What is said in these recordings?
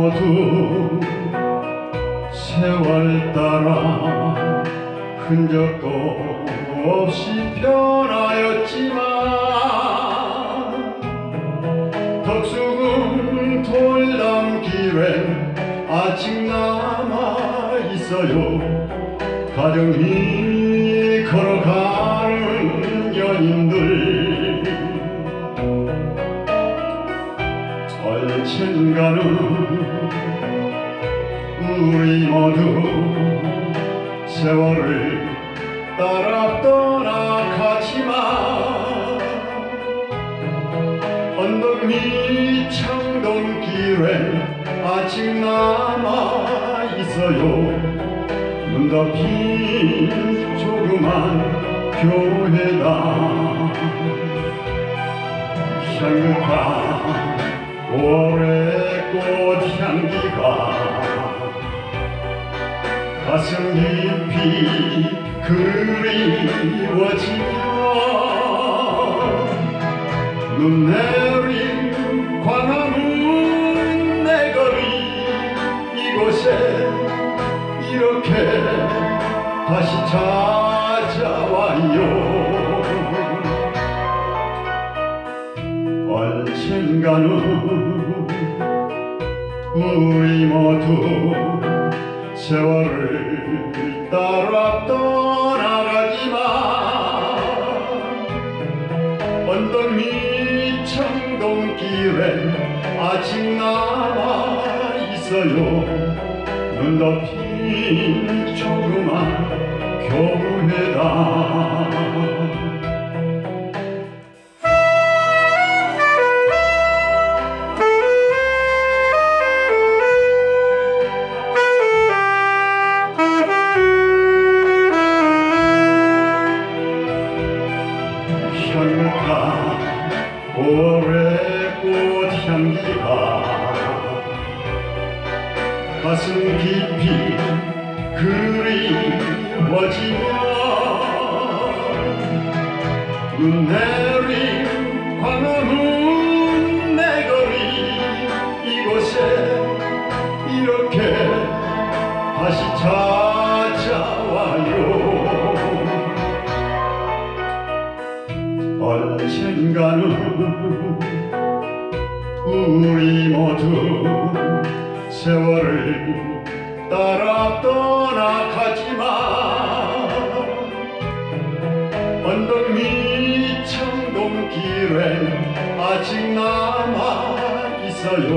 모두 세월 따라 흔적도 없이 변하였지만 덕수궁 돌담길엔 아직 남아 있어요. 가정이 걸어가 언젠가는 우리 모두 세월을 따라 떠나가지만 언덕 밑 창동길엔 아직 남아 있어요. 눈 덮인 조그만 교회다. 향긋한 5월의 꽃향기가 가슴 깊이 그리워지며 눈 내린 광화문 내 거리 이곳에 이렇게 다시 찾아와요. 언젠가는 우리 모두 세월을 따라 떠나가지만 언덕 밑 청동길에 아직 남아 있어요. 눈 덮인 조그만 향긋한 5월의 꽃향기가 가슴 깊이 그리워지며 눈내 언젠가는 우리 모두 세월을 따라 떠나가지만 언덕 밑 청동길에 아직 남아 있어요.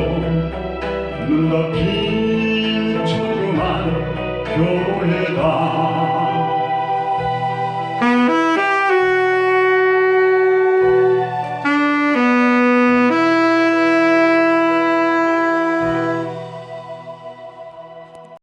눈 덮인 조그만 교회다